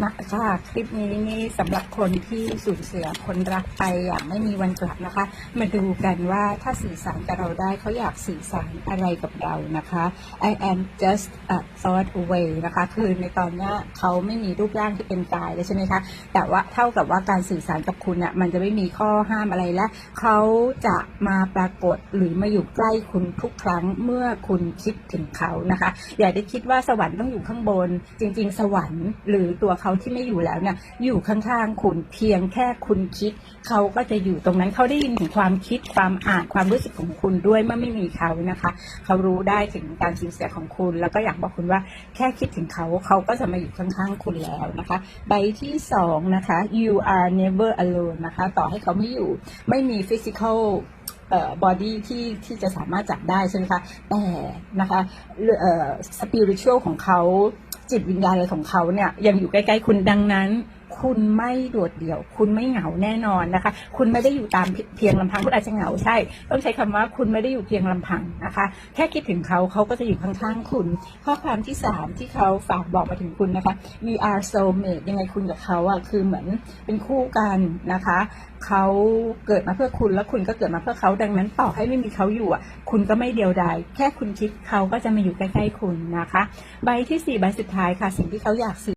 มาค่ะคลิปนี้นี่สำหรับคนที่สูญเสียคนรักไปอย่างไม่มีวันกลับนะคะ มาดูกันว่าถ้าสื่อสารกับเราได้เขาอยากสื่อสารอะไรกับเรานะคะ I am just a thought away นะคะ คือในตอนนี้เขาไม่มีรูปร่างที่เป็นกายเลยใช่ไหมคะ แต่ว่าเท่ากับว่าการสื่อสารกับคุณอะมันจะไม่มีข้อห้ามอะไรและเขาจะมาปรากฏหรือมาอยู่ใกล้คุณทุกครั้งเมื่อคุณคิดถึงเขานะคะ อย่าได้คิดว่าสวรรค์ต้องอยู่ข้างบน จริง ๆ สวรรค์หรือตัวเขาที่ไม่อยู่แล้วเนี่ยอยู่ข้างๆคุณเพียงแค่คุณคิด เขาก็จะอยู่ตรงนั้นเขาได้ยินถึงความคิดความอ่านความรู้สึกของคุณด้วยเมื่อไม่มีเขานะคะ เขารู้ได้ถึงการสูญเสียของคุณ แล้วก็อยากบอกคุณว่าแค่คิดถึงเขาเขาก็จะมาอยู่ข้างๆคุณแล้วนะคะ ใบที่สองนะคะ you are never alone นะคะต่อให้เขาไม่อยู่ไม่มี physical บอดี้ที่ที่จะสามารถจับได้ใช่ไหมคะ แต่นะคะเอ่อ spiritual ของเขา จิตวิญญาณอะไรของเขาเนี่ยยังอยู่ใกล้ๆคุณดังนั้น คุณไม่โดดเดี่ยว คุณไม่เหงาแน่นอนนะคะ คุณไม่ได้อยู่ตามเพียงลำพังคุณอาจจะเหงาใช่ ต้องใช้คำว่าคุณไม่ได้อยู่เพียงลำพังนะคะ แค่คิดถึงเขาเขาก็จะอยู่ข้างๆคุณ ข้อความที่สามที่เขาฝากบอกมาถึงคุณนะคะ we are soulmate ยังไงคุณกับเขาอะคือเหมือนเป็นคู่กันนะคะเขาเกิดมาเพื่อคุณแล้วคุณก็เกิดมาเพื่อเขาดังนั้นต่อให้ไม่มีเขาอยู่อะ คุณก็ไม่เดียวดายแค่คุณคิดเขาก็จะมาอยู่ใกล้ๆคุณนะคะ ใบที่สี่ใบสุดท้ายค่ะ สิ่งที่เขาอยากสื่อ